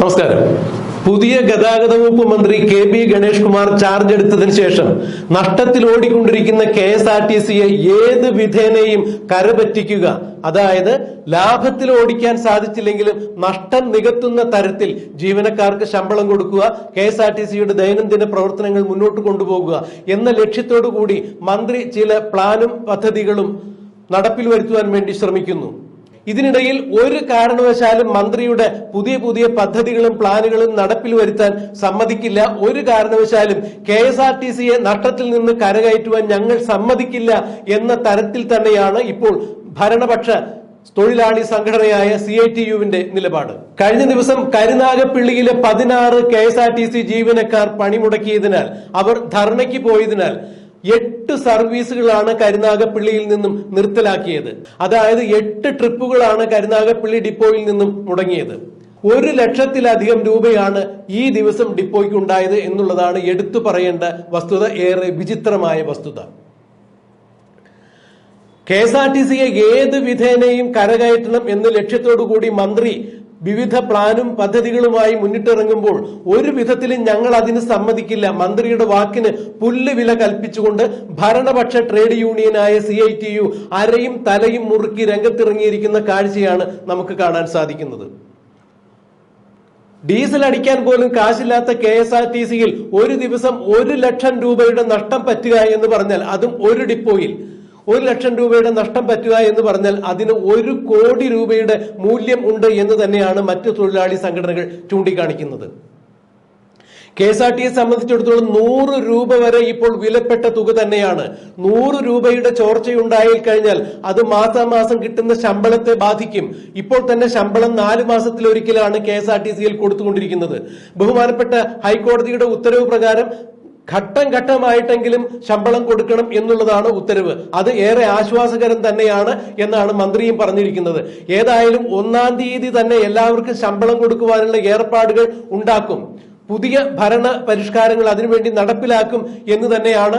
നമസ്കാരം. പുതിയ ഗതാഗത വകുപ്പ് മന്ത്രി K B Ganesh Kumar charge എടുത്തതിന് ശേഷം നഷ്ടത്തിൽ ഓടിക്കൊണ്ടിരിക്കുന്ന കെ എസ് ആർ ടി സിയെ ഏത് വിധേനയും കരപറ്റിക്കുക. അതായത് ലാഭത്തിൽ ഓടിക്കാൻ സാധിച്ചില്ലെങ്കിലും നഷ്ടം നികത്തുന്ന തരത്തിൽ ജീവനക്കാർക്ക് ശമ്പളം കൊടുക്കുക കെ എസ് ആർ ടി സിയുടെ ദൈനംദിന പ്രവർത്തനങ്ങൾ മുന്നോട്ട് കൊണ്ടുപോകുക എന്ന ലക്ഷ്യത്തോടു കൂടി മന്ത്രി ചില പ്ലാനും പദ്ധതികളും നടപ്പിൽ വരുത്തുവാൻ വേണ്ടി ശ്രമിക്കുന്നു. ഇതിനിടയിൽ ഒരു കാരണവശാലും മന്ത്രിയുടെ പുതിയ പുതിയ പദ്ധതികളും പ്ലാനുകളും നടപ്പിൽ വരുത്താൻ സമ്മതിക്കില്ല. ഒരു കാരണവശാലും കെ എസ് ആർ ടി സിയെ നഷ്ടത്തിൽ നിന്ന് കരകയറ്റുവാൻ ഞങ്ങൾ സമ്മതിക്കില്ല എന്ന തരത്തിൽ തന്നെയാണ് ഇപ്പോൾ ഭരണപക്ഷ തൊഴിലാളി സംഘടനയായ സി ഐ ടി യുവിന്റെ നിലപാട്. കഴിഞ്ഞ ദിവസം കരുനാഗപ്പള്ളിയിലെ പതിനാറ് K S R T C ജീവനക്കാർ പണിമുടക്കിയതിനാൽ അവർ ധർണയ്ക്ക് പോയതിനാൽ എട്ട് സർവീസുകളാണ് കരുനാഗപ്പള്ളിയിൽ നിന്നും നിർത്തലാക്കിയത്. അതായത് എട്ട് ട്രിപ്പുകളാണ് കരുനാഗപ്പള്ളി ഡിപ്പോയിൽ നിന്നും മുടങ്ങിയത്. ഒരു ലക്ഷത്തിലധികം രൂപയാണ് ഈ ദിവസം ഡിപ്പോയ്ക്ക് ഉണ്ടായത് എന്നുള്ളതാണ് എടുത്തു പറയേണ്ട വസ്തുത ഏറെ വിചിത്രമായ വസ്തുത. കെ എസ് ആർ ടി സിയെ ഏത് വിധേനയും കരകയറ്റണം എന്ന ലക്ഷ്യത്തോടു കൂടി മന്ത്രി വിവിധ പ്ലാനും പദ്ധതികളുമായി മുന്നിട്ടിറങ്ങുമ്പോൾ ഒരു വിധത്തിലും ഞങ്ങൾ അതിന് സമ്മതിക്കില്ല. മന്ത്രിയുടെ വാക്കിന് പുല്ല് വില കൽപ്പിച്ചുകൊണ്ട് ഭരണപക്ഷ ട്രേഡ് യൂണിയനായ സി ഐ ടി യു അരയും തലയും മുറുക്കി രംഗത്തിറങ്ങിയിരിക്കുന്ന കാഴ്ചയാണ് നമുക്ക് കാണാൻ സാധിക്കുന്നത്. ഡീസൽ അടിക്കാൻ പോലും കാശില്ലാത്ത കെ എസ് ആർ ടി സിയിൽ ഒരു ദിവസം ഒരു ലക്ഷം രൂപയുടെ നഷ്ടം പറ്റുക എന്ന് പറഞ്ഞാൽ അതും ഒരു ഡിപ്പോയിൽ. ഒരു ലക്ഷം രൂപയുടെ നഷ്ടം പറ്റുക എന്ന് പറഞ്ഞാൽ അതിന് ഒരു കോടി രൂപയുടെ മൂല്യം ഉണ്ട് എന്ന് തന്നെയാണ് മറ്റു തൊഴിലാളി സംഘടനകൾ ചൂണ്ടിക്കാണിക്കുന്നത്. കെ എസ് ആർ ടിയെ സംബന്ധിച്ചിടത്തോളം നൂറ് രൂപ വരെ ഇപ്പോൾ വിലപ്പെട്ട തുക തന്നെയാണ്. നൂറ് രൂപയുടെ ചോർച്ചയുണ്ടായി കഴിഞ്ഞാൽ അത് മാസാമാസം കിട്ടുന്ന ശമ്പളത്തെ ബാധിക്കും. ഇപ്പോൾ തന്നെ ശമ്പളം നാല് മാസത്തിലൊരിക്കലാണ് കെ എസ് ആർ ടി സിയിൽ കൊടുത്തുകൊണ്ടിരിക്കുന്നത്. ബഹുമാനപ്പെട്ട ഹൈക്കോടതിയുടെ ഉത്തരവ് പ്രകാരം ഘട്ടം ഘട്ടമായിട്ടെങ്കിലും ശമ്പളം കൊടുക്കണം എന്നുള്ളതാണ് ഉത്തരവ്. അത് ഏറെ ആശ്വാസകരം തന്നെയാണ് എന്നാണ് മന്ത്രിയും പറഞ്ഞിരിക്കുന്നത്. ഏതായാലും ഒന്നാം തീയതി തന്നെ എല്ലാവർക്കും ശമ്പളം കൊടുക്കുവാനുള്ള ഏർപ്പാടുകൾ ഉണ്ടാക്കും. പുതിയ ഭരണ പരിഷ്കാരങ്ങൾ അതിനുവേണ്ടി നടപ്പിലാക്കും എന്ന് തന്നെയാണ്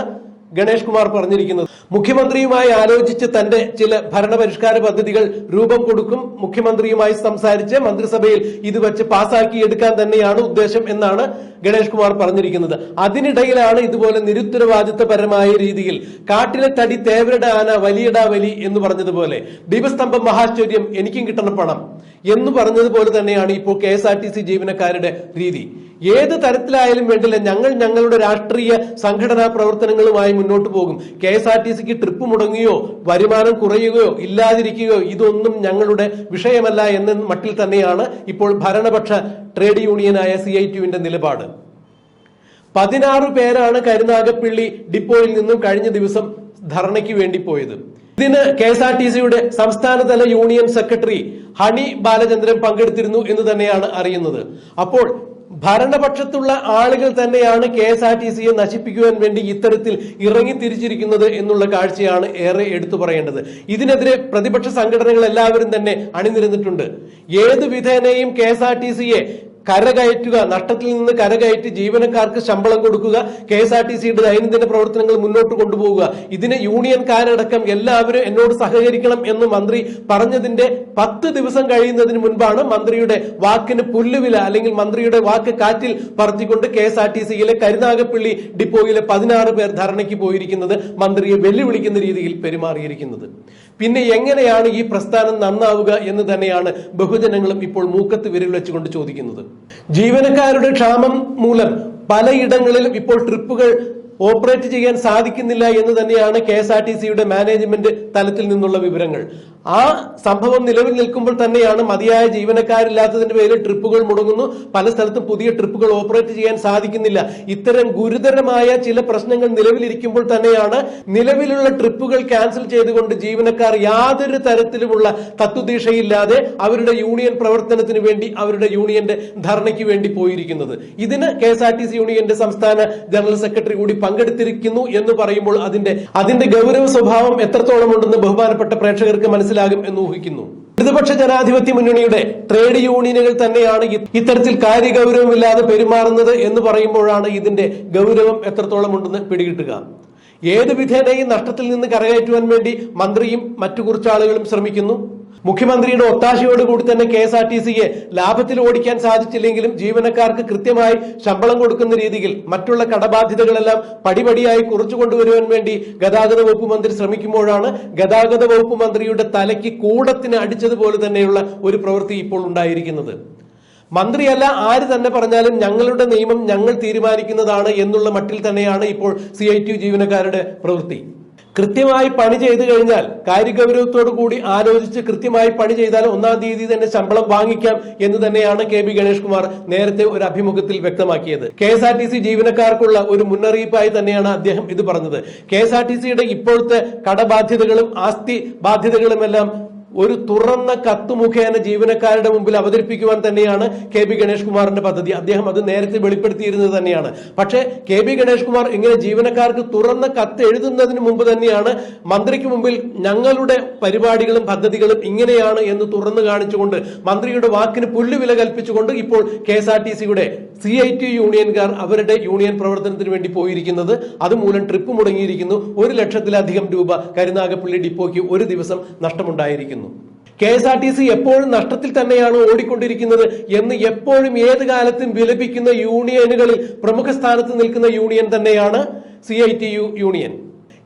ഗണേഷ് കുമാർ പറഞ്ഞിരിക്കുന്നത്. മുഖ്യമന്ത്രിയുമായി ആലോചിച്ച് തന്റെ ചില ഭരണപരിഷ്കാര പദ്ധതികൾ രൂപം കൊടുക്കും മുഖ്യമന്ത്രിയുമായി സംസാരിച്ച് മന്ത്രിസഭയിൽ ഇത് വെച്ച് പാസാക്കി എടുക്കാൻ തന്നെയാണ് ഉദ്ദേശം എന്നാണ് ഗണേഷ് കുമാർ പറഞ്ഞിരിക്കുന്നത്. അതിനിടയിലാണ് ഇതുപോലെ നിരുത്തരവാദിത്തപരമായ രീതിയിൽ കാട്ടിലെ തടി തേവരുടെ ആന വലിയടാ വലി എന്ന് പറഞ്ഞതുപോലെ ദീപസ്തംഭം മഹാശ്ചര്യം എനിക്കും കിട്ടണം പണം എന്ന് പറഞ്ഞതുപോലെ തന്നെയാണ് ഇപ്പോൾ K S R T C ജീവനക്കാരുടെ രീതി. ഏത് തരത്തിലായാലും വേണ്ടില്ല. ഞങ്ങൾ ഞങ്ങളുടെ രാഷ്ട്രീയ സംഘടനാ പ്രവർത്തനങ്ങളുമായി മുന്നോട്ട് പോകും. കെ എസ് ആർ ടി സിക്ക് ട്രിപ്പ് മുടങ്ങുകയോ വരുമാനം കുറയുകയോ ഇല്ലാതിരിക്കുകയോ ഇതൊന്നും ഞങ്ങളുടെ വിഷയമല്ല എന്ന മട്ടിൽ തന്നെയാണ് ഇപ്പോൾ ഭരണപക്ഷ ട്രേഡ് യൂണിയനായ സി ഐ ടിയുവിന്റെ നിലപാട്. പതിനാറ് പേരാണ് കരുനാഗപ്പള്ളി ഡിപ്പോയിൽ നിന്നും കഴിഞ്ഞ ദിവസം ധർണയ്ക്ക് വേണ്ടി പോയത്. ഇതിന് കെ എസ് ആർ ടി സിയുടെ സംസ്ഥാനതല യൂണിയൻ സെക്രട്ടറി ഹണി ബാലചന്ദ്രൻ പങ്കെടുത്തിരുന്നു എന്ന് തന്നെയാണ് അറിയുന്നത്. അപ്പോൾ ഭരണപക്ഷത്തുള്ള ആളുകൾ തന്നെയാണ് കെ എസ് ആർ ടി സിയെ നശിപ്പിക്കുവാൻ വേണ്ടി ഇത്തരത്തിൽ ഇറങ്ങി തിരിച്ചിരിക്കുന്നത് എന്നുള്ള കാഴ്ചയാണ് ഏറെ എടുത്തു പറയേണ്ടത്. ഇതിനെതിരെ പ്രതിപക്ഷ സംഘടനകൾ എല്ലാവരും തന്നെ അണിനിരന്നിട്ടുണ്ട്. ഏത് വിധേനയും കെ എസ് ആർ ടി സിയെ കരകയറ്റുക നഷ്ടത്തിൽ നിന്ന് കരകയറ്റി ജീവനക്കാർക്ക് ശമ്പളം കൊടുക്കുക കെ എസ് ആർ ടി സിയുടെ ദൈനംദിന പ്രവർത്തനങ്ങൾ മുന്നോട്ട് കൊണ്ടുപോകുക ഇതിന് യൂണിയൻകാരടക്കം എല്ലാവരും എന്നോട് സഹകരിക്കണം എന്ന് മന്ത്രി പറഞ്ഞതിന്റെ പത്ത് ദിവസം കഴിയുന്നതിന് മുൻപാണ് മന്ത്രിയുടെ വാക്കിന് പുല്ലുവില അല്ലെങ്കിൽ മന്ത്രിയുടെ വാക്ക് കാറ്റിൽ പറത്തിക്കൊണ്ട് കെ എസ് ആർ ടി സിയിലെ കരുനാഗപ്പള്ളി ഡിപ്പോയിലെ പതിനാറ് പേർ ധർണയ്ക്ക് പോയിരിക്കുന്നത് മന്ത്രിയെ വെല്ലുവിളിക്കുന്ന രീതിയിൽ പെരുമാറിയിരിക്കുന്നത്. പിന്നെ എങ്ങനെയാണ് ഈ പ്രസ്ഥാനം നന്നാവുക എന്ന് തന്നെയാണ് ബഹുജനങ്ങളും ഇപ്പോൾ മൂക്കത്ത് വിരൽ വെച്ചുകൊണ്ട് ചോദിക്കുന്നത്. ജീവനക്കാരുടെ ക്ഷാമം മൂലം പലയിടങ്ങളിലും ഇപ്പോൾ ട്രിപ്പുകൾ ഓപ്പറേറ്റ് ചെയ്യാൻ സാധിക്കുന്നില്ല എന്ന് തന്നെയാണ് കെ എസ് ആർ ടി സിയുടെ മാനേജ്മെന്റ് തലത്തിൽ നിന്നുള്ള വിവരങ്ങൾ. ആ സംഭവം നിലവിൽ നിൽക്കുമ്പോൾ തന്നെയാണ് മതിയായ ജീവനക്കാരില്ലാത്തതിന്റെ പേരിൽ ട്രിപ്പുകൾ മുടങ്ങുന്നു. പല സ്ഥലത്തും പുതിയ ട്രിപ്പുകൾ ഓപ്പറേറ്റ് ചെയ്യാൻ സാധിക്കുന്നില്ല. ഇത്തരം ഗുരുതരമായ ചില പ്രശ്നങ്ങൾ നിലവിലിരിക്കുമ്പോൾ തന്നെയാണ് നിലവിലുള്ള ട്രിപ്പുകൾ ക്യാൻസൽ ചെയ്തുകൊണ്ട് ജീവനക്കാർ യാതൊരു തരത്തിലുമുള്ള തത്വദീക്ഷയില്ലാതെ അവരുടെ യൂണിയൻ പ്രവർത്തനത്തിന് വേണ്ടി അവരുടെ യൂണിയന്റെ ധർണയ്ക്ക് വേണ്ടി പോയിരിക്കുന്നത്. ഇതിന് K S R T C യൂണിയന്റെ സംസ്ഥാന ജനറൽ സെക്രട്ടറി കൂടി പങ്കെടുത്തിരിക്കുന്നു എന്ന് പറയുമ്പോൾ അതിന്റെ അതിന്റെ ഗൗരവ സ്വഭാവം എത്രത്തോളം ഉണ്ടെന്ന് ബഹുമാനപ്പെട്ട പ്രേക്ഷകർക്ക് മനസ്സിലാകും എന്ന് ഊഹിക്കുന്നു. ഇടതുപക്ഷ ജനാധിപത്യ മുന്നണിയുടെ ട്രേഡ് യൂണിയനുകൾ തന്നെയാണ് ഇത്തരത്തിൽ ഇത്തരത്തിൽ കാര്യഗൗരവമില്ലാതെ പെരുമാറുന്നത് എന്ന് പറയുമ്പോഴാണ് ഇതിന്റെ ഗൗരവം എത്രത്തോളം ഉണ്ടെന്ന് പിടികിട്ടുക. ഏത് വിധേനയും നഷ്ടത്തിൽ നിന്ന് കരകയറ്റുവാൻ വേണ്ടി മന്ത്രിയും മറ്റു കുറച്ചാളുകളും ശ്രമിക്കുന്നു. മുഖ്യമന്ത്രിയുടെ ഒത്താശയോടുകൂടി തന്നെ കെ എസ് ആർ ടി സിയെ ലാഭത്തിൽ ഓടിക്കാൻ സാധിച്ചില്ലെങ്കിലും ജീവനക്കാർക്ക് കൃത്യമായി ശമ്പളം കൊടുക്കുന്ന രീതിയിൽ മറ്റുള്ള കടബാധ്യതകളെല്ലാം പടിപടിയായി കുറച്ചു കൊണ്ടുവരുവാൻ വേണ്ടി ഗതാഗത വകുപ്പ് മന്ത്രി ശ്രമിക്കുമ്പോഴാണ് ഗതാഗത വകുപ്പ് മന്ത്രിയുടെ തലയ്ക്ക് കൂടത്തിന് അടിച്ചതുപോലെ തന്നെയുള്ള ഒരു പ്രവൃത്തി ഇപ്പോൾ ഉണ്ടായിരിക്കുന്നത്. മന്ത്രിയല്ല ആര് തന്നെ പറഞ്ഞാലും ഞങ്ങളുടെ നിയമം ഞങ്ങൾ തീരുമാനിക്കുന്നതാണ് എന്നുള്ള മട്ടിൽ തന്നെയാണ് ഇപ്പോൾ സി ഐ ടി ജീവനക്കാരുടെ പ്രവൃത്തി. കൃത്യമായി പണി ചെയ്തു കഴിഞ്ഞാൽ കാര്യഗൗരവത്തോടു കൂടി ആലോചിച്ച് കൃത്യമായി പണി ചെയ്താൽ ഒന്നാം തീയതി തന്നെ ശമ്പളം വാങ്ങിക്കാം എന്ന് തന്നെയാണ് കെ ബി ഗണേഷ് കുമാർ നേരത്തെ ഒരു അഭിമുഖത്തിൽ വ്യക്തമാക്കിയത്. K S R T C ജീവനക്കാർക്കുള്ള ഒരു മുന്നറിയിപ്പായി തന്നെയാണ് അദ്ദേഹം ഇത് പറഞ്ഞത്. കെ എസ് ആർ ടി സിയുടെ ഇപ്പോഴത്തെ കടബാധ്യതകളും ആസ്തി ബാധ്യതകളുമെല്ലാം ഒരു തുറന്ന കത്ത് മുഖേന ജീവനക്കാരുടെ മുമ്പിൽ അവതരിപ്പിക്കുവാൻ തന്നെയാണ് കെ ബി ഗണേഷ് കുമാറിന്റെ പദ്ധതി. അദ്ദേഹം അത് നേരത്തെ വെളിപ്പെടുത്തിയിരുന്നത് തന്നെയാണ്. പക്ഷേ കെ ബി ഗണേഷ് കുമാർ ഇങ്ങനെ ജീവനക്കാർക്ക് തുറന്ന കത്ത് എഴുതുന്നതിന് മുമ്പ് തന്നെയാണ് മന്ത്രിക്ക് മുമ്പിൽ ഞങ്ങളുടെ പരിപാടികളും പദ്ധതികളും ഇങ്ങനെയാണ് എന്ന് തുറന്നു കാണിച്ചുകൊണ്ട് മന്ത്രിയുടെ വാക്കിന് പുല്ലുവില കൽപ്പിച്ചുകൊണ്ട് ഇപ്പോൾ കെ എസ് ആർ ടി സിയുടെ സി ഐ ടി യൂണിയൻകാർ അവരുടെ യൂണിയൻ പ്രവർത്തനത്തിന് വേണ്ടി പോയിരിക്കുന്നത്. അതുമൂലം ട്രിപ്പ് മുടങ്ങിയിരിക്കുന്നു. ഒരു ലക്ഷത്തിലധികം രൂപ കരുനാഗപ്പള്ളി ഡിപ്പോയ്ക്ക് ഒരു ദിവസം നഷ്ടമുണ്ടായിരിക്കുന്നു. K S R T C എപ്പോഴും നഷ്ടത്തിൽ തന്നെയാണ് ഓടിക്കൊണ്ടിരിക്കുന്നത് എന്ന് എപ്പോഴും ഏത് കാലത്തും വിലപിക്കുന്ന യൂണിയനുകളിൽ പ്രമുഖ സ്ഥാനത്ത് നിൽക്കുന്ന യൂണിയൻ തന്നെയാണ് C I T U union.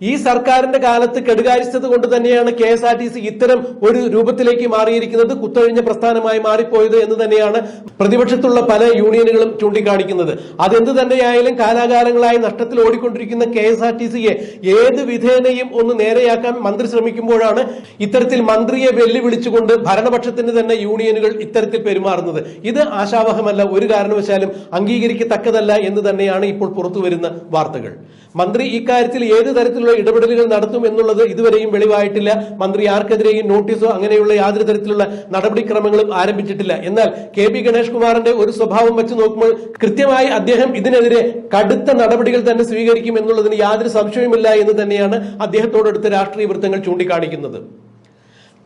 ഈ സർക്കാരിന്റെ കാലത്ത് കെടുകാര്യസ്ഥത കൊണ്ട് തന്നെയാണ് K S R T C ഇത്തരം ഒരു രൂപത്തിലേക്ക് മാറിയിരിക്കുന്നത് കുത്തൊഴിഞ്ഞ പ്രസ്ഥാനമായി മാറിപ്പോയത് എന്ന് തന്നെയാണ് പ്രതിപക്ഷത്തുള്ള പല യൂണിയനുകളും ചൂണ്ടിക്കാണിക്കുന്നത്. അതെന്ത് തന്നെയായാലും കാലാകാലങ്ങളായി നഷ്ടത്തിൽ ഓടിക്കൊണ്ടിരിക്കുന്ന കെ എസ് ആർ ടി സിയെ ഏത് വിധേനയും ഒന്ന് നേരെയാക്കാൻ മന്ത്രി ശ്രമിക്കുമ്പോഴാണ് ഇത്തരത്തിൽ മന്ത്രിയെ വെല്ലുവിളിച്ചുകൊണ്ട് ഭരണപക്ഷത്തിന് തന്നെ യൂണിയനുകൾ ഇത്തരത്തിൽ പെരുമാറുന്നത്. ഇത് ആശാവഹമല്ല ഒരു കാരണവശാലും അംഗീകരിക്കത്തക്കതല്ല എന്ന് തന്നെയാണ് ഇപ്പോൾ പുറത്തുവരുന്ന വാർത്തകൾ. മന്ത്രി ഇക്കാര്യത്തിൽ ഏത് തരത്തിലുള്ള ഇടപെടലുകൾ നടത്തും എന്നുള്ളത് ഇതുവരെയും വെളിവായിട്ടില്ല. മന്ത്രി ആർക്കെതിരെയും നോട്ടീസോ അങ്ങനെയുള്ള യാതൊരു തരത്തിലുള്ള നടപടിക്രമങ്ങളും ആരംഭിച്ചിട്ടില്ല. എന്നാൽ കെ ബി ഗണേഷ് കുമാറിന്റെ ഒരു സ്വഭാവം വെച്ച് നോക്കുമ്പോൾ കൃത്യമായി അദ്ദേഹം ഇതിനെതിരെ കടുത്ത നടപടികൾ തന്നെ സ്വീകരിക്കും എന്നുള്ളതിന് യാതൊരു സംശയവുമില്ല എന്ന് തന്നെയാണ് അദ്ദേഹത്തോടടുത്ത രാഷ്ട്രീയ വൃത്തങ്ങൾ ചൂണ്ടിക്കാണിക്കുന്നത്.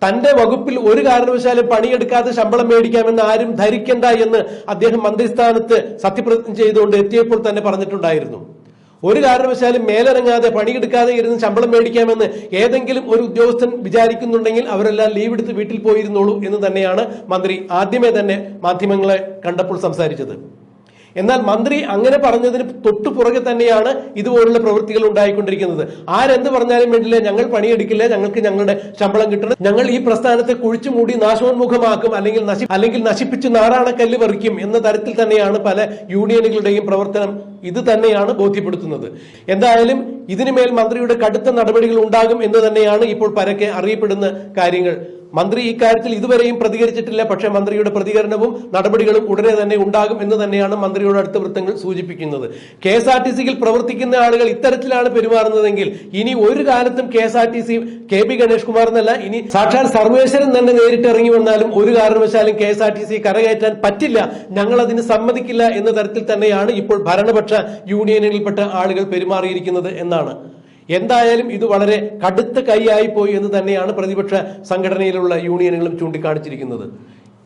തന്റെ വകുപ്പിൽ ഒരു കാരണവശാലും പണിയെടുക്കാതെ ശമ്പളം മേടിക്കാമെന്ന് ആരും ധരിക്കണ്ട എന്ന് അദ്ദേഹം മന്ത്രിസ്ഥാനത്ത് സത്യപ്രതിജ്ഞ ചെയ്തുകൊണ്ട് എത്തിയപ്പോൾ തന്നെ പറഞ്ഞിട്ടുണ്ടായിരുന്നു. ഒരു കാരണവശാലും മേലിറങ്ങാതെ പണിയെടുക്കാതെ ഇരുന്ന് ശമ്പളം മേടിക്കാമെന്ന് ഏതെങ്കിലും ഒരു ഉദ്യോഗസ്ഥൻ വിചാരിക്കുന്നുണ്ടെങ്കിൽ അവരെല്ലാം ലീവ് എടുത്ത് വീട്ടിൽ പോയിരുന്നോളൂ എന്ന് തന്നെയാണ് മന്ത്രി ആദ്യമേ തന്നെ മാധ്യമങ്ങളെ കണ്ടപ്പോൾ സംസാരിച്ചത്. എന്നാൽ മന്ത്രി അങ്ങനെ പറഞ്ഞതിന് തൊട്ടു പുറകെ തന്നെയാണ് ഇതുപോലുള്ള പ്രവൃത്തികൾ ഉണ്ടായിക്കൊണ്ടിരിക്കുന്നത്. ആരെന്ത് പറഞ്ഞാലും വേണ്ടില്ല ഞങ്ങൾ പണിയെടുക്കില്ല ഞങ്ങൾക്ക് ഞങ്ങളുടെ ശമ്പളം കിട്ടണം. ഞങ്ങൾ ഈ പ്രസ്ഥാനത്തെ കുഴിച്ചു മൂടി നാശോന്മുഖമാക്കും അല്ലെങ്കിൽ നശി അല്ലെങ്കിൽ നശിപ്പിച്ച് നാറാണക്കല്ല് പറിക്കും എന്ന തരത്തിൽ തന്നെയാണ് പല യൂണിയനുകളുടെയും പ്രവർത്തനം ഇത് തന്നെയാണ് ബോധ്യപ്പെടുത്തുന്നത്. എന്തായാലും ഇതിനുമേൽ മന്ത്രിയുടെ കടുത്ത നടപടികൾ ഉണ്ടാകും എന്ന് തന്നെയാണ് ഇപ്പോൾ പരക്കെ അറിയപ്പെടുന്ന കാര്യങ്ങൾ. മന്ത്രി ഇക്കാര്യത്തിൽ ഇതുവരെയും പ്രതികരിച്ചിട്ടില്ല. പക്ഷേ മന്ത്രിയുടെ പ്രതികരണവും നടപടികളും ഉടനെ തന്നെ ഉണ്ടാകും എന്ന് തന്നെയാണ് മന്ത്രിയുടെ അടുത്ത വൃത്തങ്ങൾ സൂചിപ്പിക്കുന്നത്. കെ എസ് ആർ ടി സിയിൽ പ്രവർത്തിക്കുന്ന ആളുകൾ ഇത്തരത്തിലാണ് പെരുമാറുന്നതെങ്കിൽ ഇനി ഒരു കാലത്തും K S R T C K P Ganesh Kumar എന്നല്ല ഇനി സാക്ഷാൽ സർവേശ്വരൻ തന്നെ നേരിട്ട് ഇറങ്ങി വന്നാലും ഒരു കാരണവശാലും K S R T C കരകയറ്റാൻ പറ്റില്ല. ഞങ്ങൾ അതിന് സമ്മതിക്കില്ല എന്ന തരത്തിൽ തന്നെയാണ് ഇപ്പോൾ ഭരണപക്ഷ യൂണിയനിൽപ്പെട്ട ആളുകൾ പെരുമാറിയിരിക്കുന്നത് എന്നാണ്. എന്തായാലും ഇത് വളരെ കടുത്ത കൈയായി പോയി എന്ന് തന്നെയാണ് പ്രതിപക്ഷ സംഘടനയിലുള്ള യൂണിയനുകളും ചൂണ്ടിക്കാണിച്ചിരിക്കുന്നത്.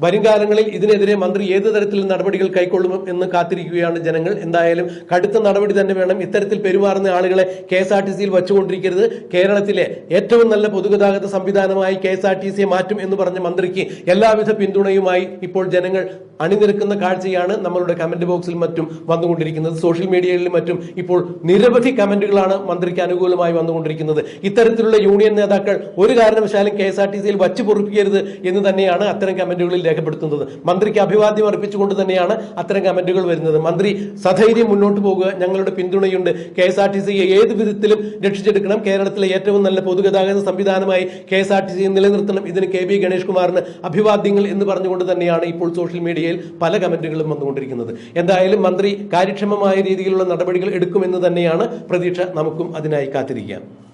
വരും കാലങ്ങളിൽ ഇതിനെതിരെ മന്ത്രി ഏത് തരത്തിൽ നടപടികൾ കൈക്കൊള്ളും എന്ന് കാത്തിരിക്കുകയാണ് ജനങ്ങൾ. എന്തായാലും കടുത്ത നടപടി തന്നെ വേണം. ഇത്തരത്തിൽ പെരുമാറുന്ന ആളുകളെ കെ എസ് ആർ ടി സിയിൽ വച്ചുകൊണ്ടിരിക്കരുത്. കേരളത്തിലെ ഏറ്റവും നല്ല പൊതുഗതാഗത സംവിധാനമായി കെ എസ് ആർ ടി സിയെ മാറ്റും എന്ന് പറഞ്ഞ മന്ത്രിക്ക് എല്ലാവിധ പിന്തുണയുമായി ഇപ്പോൾ ജനങ്ങൾ അണിനിരക്കുന്ന കാഴ്ചയാണ് നമ്മളുടെ കമന്റ് ബോക്സിൽ മറ്റും വന്നുകൊണ്ടിരിക്കുന്നത്. സോഷ്യൽ മീഡിയയിലും മറ്റും ഇപ്പോൾ നിരവധി കമന്റുകളാണ് മന്ത്രിക്ക് അനുകൂലമായി വന്നുകൊണ്ടിരിക്കുന്നത്. ഇത്തരത്തിലുള്ള യൂണിയൻ നേതാക്കൾ ഒരു കാരണവശാലും കെ എസ് ആർ ടി സിയിൽ വച്ചു പൊറുപ്പിക്കരുത് എന്ന് തന്നെയാണ് അത്തരം കമന്റുകളിൽ രേഖപ്പെടുത്തുന്നത്. മന്ത്രിക്ക് അഭിവാദ്യം അർപ്പിച്ചുകൊണ്ട് തന്നെയാണ് അത്തരം കമന്റുകൾ വരുന്നത്. മന്ത്രി സധൈര്യം മുന്നോട്ട് പോകുക ഞങ്ങളുടെ പിന്തുണയുണ്ട്. കെ എസ് ആർ ടി സിയെ ഏത് വിധത്തിലും രക്ഷിച്ചെടുക്കണം. കേരളത്തിലെ ഏറ്റവും നല്ല പൊതുഗതാഗത സംവിധാനമായി K S R T C നിലനിർത്തണം. ഇതിന് കെ ബി ഗണേഷ് അഭിവാദ്യങ്ങൾ എന്ന് പറഞ്ഞുകൊണ്ട് തന്നെയാണ് ഇപ്പോൾ സോഷ്യൽ മീഡിയയിൽ പല കമന്റുകളും വന്നുകൊണ്ടിരിക്കുന്നത്. എന്തായാലും മന്ത്രി കാര്യക്ഷമമായ രീതിയിലുള്ള നടപടികൾ എടുക്കുമെന്ന് തന്നെയാണ് പ്രതീക്ഷ. നമുക്കും അതിനായി കാത്തിരിക്കാം.